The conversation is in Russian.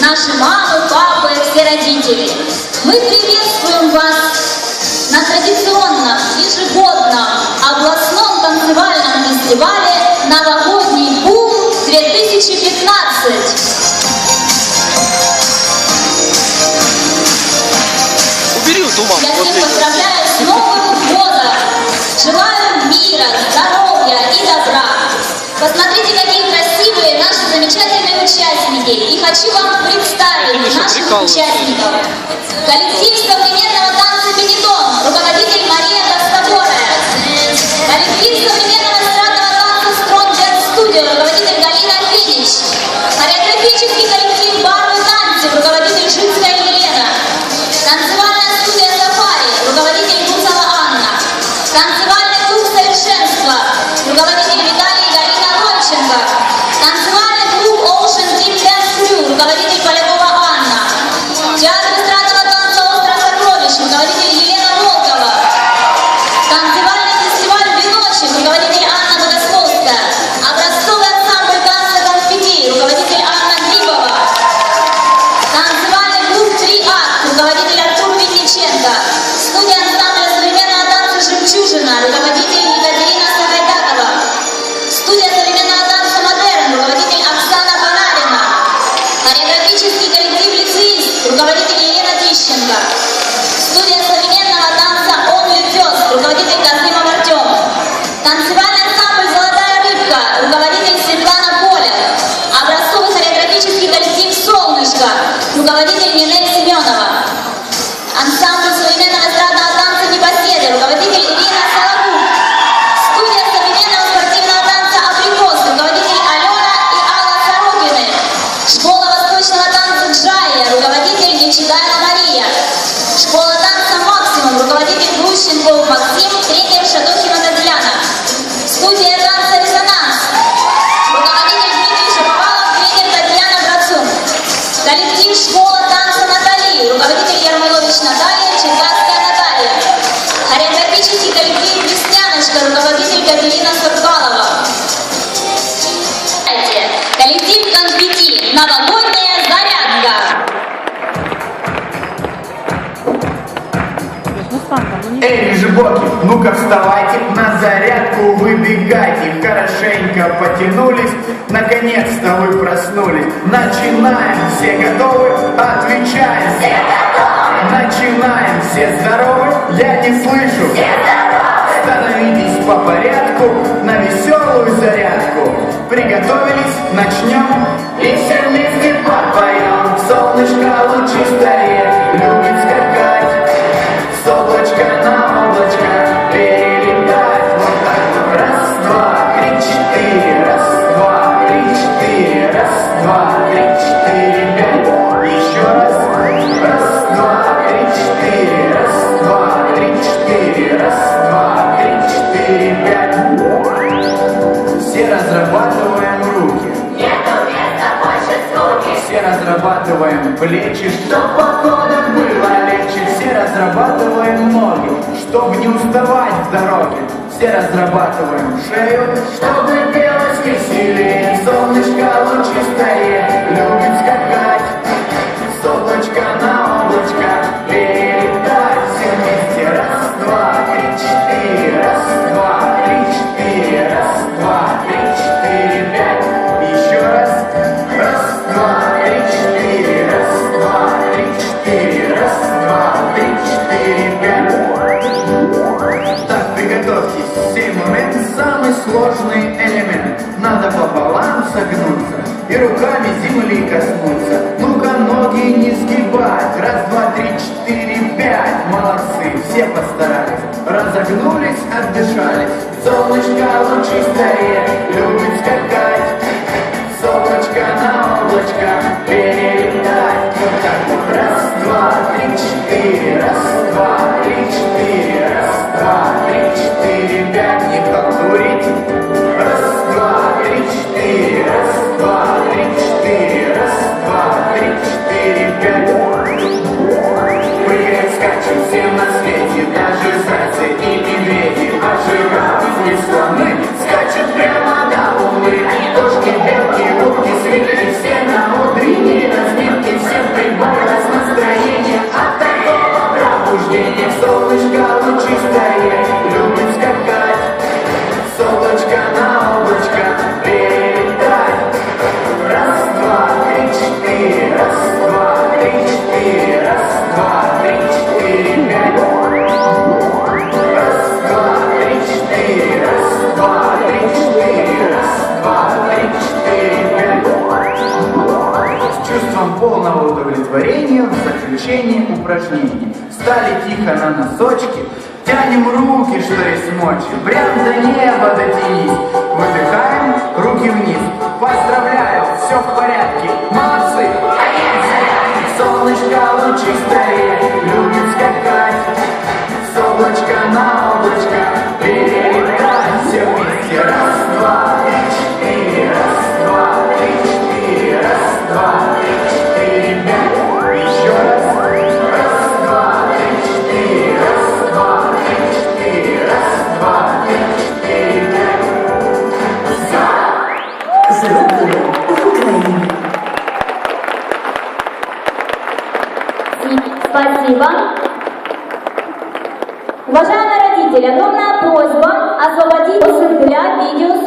наши мамы, папы, все родители. Мы приветствуем вас на традиционном, ежегодном областном танцевальном фестивале «Новогодний бум-2015». Убери у туман. Я всех поздравляю с Новым годом! Желаю мира, здоровья и добра! Посмотрите, какие красивые наши замечательные участники! И хочу вам представить наших участников. Коллектив современного танца «Бенетон», руководитель Мария Костогорая. Коллектив современного эстрадного танца «Strong Jazz Studio», руководитель Галина Федич. Хореографический коллектив «Барвы танцы», руководитель Жинская Елена. Танцевальная студия «Сафари», руководитель Гусова Анна. Танцевальный клуб «Совершенство», руководитель Виталий Галина Родченко. Танцевальный клуб Ocean Dream Dance Crew, руководитель Полякова Анна. Руководитель Елена Тищенко. Студия современного танца «Only First», руководитель Казимов Артем. Танцевальный ансамбль «Золотая рыбка», руководитель Светлана Поля. Образцовый хореографический коллектив «Солнышко», руководитель Нинель руководитель Глущенков Максим, тренер Шатохина Татьяна. Студия танца «Резонанс», руководитель Дмитрий Шаповалов, тренер Татьяна Брацун. Коллектив «Школа танца Натали», руководитель Ярмолович Наталья, Черкасская Наталья. Хореографический коллектив «Весняночка», руководитель Катерина Суркалова. Эй, лежебоки, ну-ка вставайте, на зарядку выбегайте, хорошенько потянулись, наконец-то вы проснулись. Начинаем, все готовы? Отвечаем. Все готовы. Начинаем, все здоровы? Я не слышу. Все здоровы. Становитесь по порядку на веселую зарядку. Приготовились, начнем. И разрабатываем плечи, чтоб походом было легче. Все разрабатываем ноги, чтобы не уставать в дороге. Все разрабатываем шею, чтобы делать веселее. Солнышко лучистое, любит скакать. С облачка на облачко перелетать. Все вместе. Раз, два, три, четыре. Раз, два, три, четыре. Раз, два, три, четыре, самый сложный элемент. Надо пополам согнуться и руками земли коснуться. Ну-ка, ноги не сгибать. Раз, два, три, четыре, пять. Молодцы, все постарались. Разогнулись, отдышались. Солнышко лучистое, любит скакать. С облачка на облачко перелетать. Раз, два, три, четыре. Раз, два, удовлетворения в заключении упражнений. Стали тихо на носочки, тянем руки, что есть мочи, прям до неба дотянись. Выдыхаем, руки вниз. Поздравляю, все в порядке, молодцы. Солнышко лучи старее, Спасибо. Уважаемые родители, огромная просьба освободить для видео